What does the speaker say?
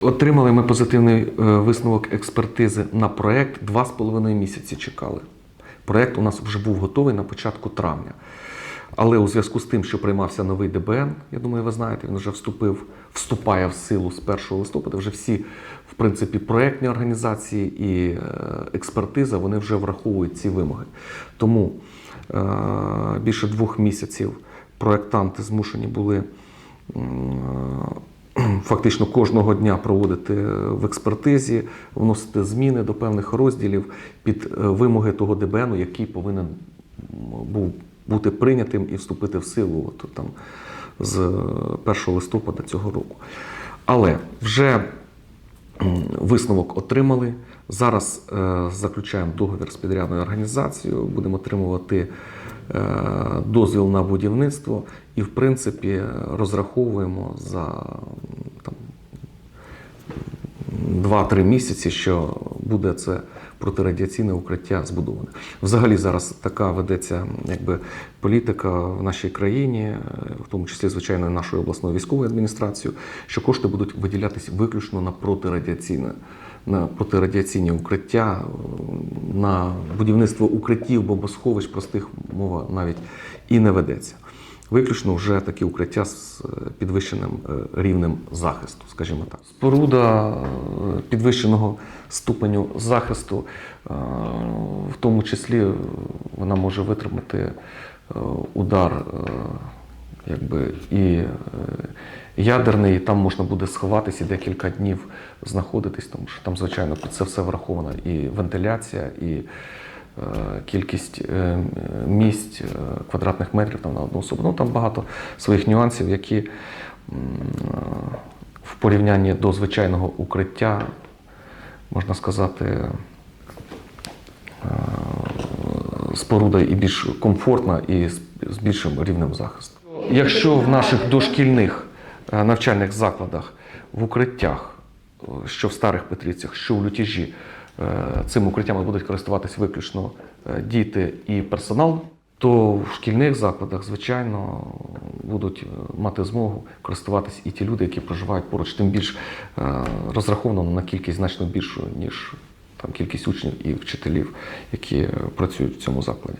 Отримали ми позитивний е, висновок експертизи на проект. Два з половиною місяці чекали. Проект у нас вже був готовий на початку травня. Але у зв'язку з тим, що приймався новий ДБН, я думаю, ви знаєте, він вже вступив, вступає в силу з 1 листопада. Вже всі, в принципі, проектні організації і е, експертиза вони вже враховують ці вимоги. Тому е, більше двох місяців проектанти змушені були фактично кожного дня проводити в експертизі, вносити зміни до певних розділів під е, вимоги того ДБНу, який повинен був бути прийнятим і вступити в силу от, там, з 1 листопада цього року. Але вже висновок отримали. Зараз е, заключаємо договір з підрядною організацією, будемо отримувати е, дозвіл на будівництво і, в принципі, розраховуємо за там, 2-3 місяці, що буде це протирадіаційне укриття збудоване. Взагалі зараз така ведеться якби, політика в нашій країні, е, в тому числі, звичайно, нашою обласною військовою адміністрацією, що кошти будуть виділятися виключно на протирадіаційне. На протирадіаційні укриття, на будівництво укриттів, бомбосховищ, простих мова навіть і не ведеться. Виключно вже такі укриття з е, підвищеним е, рівнем захисту, скажімо так. Споруда е, підвищеного ступеню захисту, в тому числі вона може витримати удар якби, і е, ядерний, і там можна буде сховатися і декілька днів знаходитись, тому що там, звичайно, під це все враховано і вентиляція, і е, кількість е, місць, квадратних метрів там на одну особу. Ну там багато своїх нюансів, які в порівнянні до звичайного укриття, можна сказати, споруда і більш комфортна, і з більшим рівнем захисту. Якщо в наших дошкільних е, навчальних закладах в укриттях, е, що в старих Петрівцях, що в лютіжі, е, цим укриттями будуть користуватися виключно діти і персонал, то в шкільних закладах, звичайно, будуть мати змогу користуватися і ті люди, які проживають поруч, тим більш розраховано на кількість значно більшу, ніж там кількість учнів і вчителів, які працюють в цьому закладі.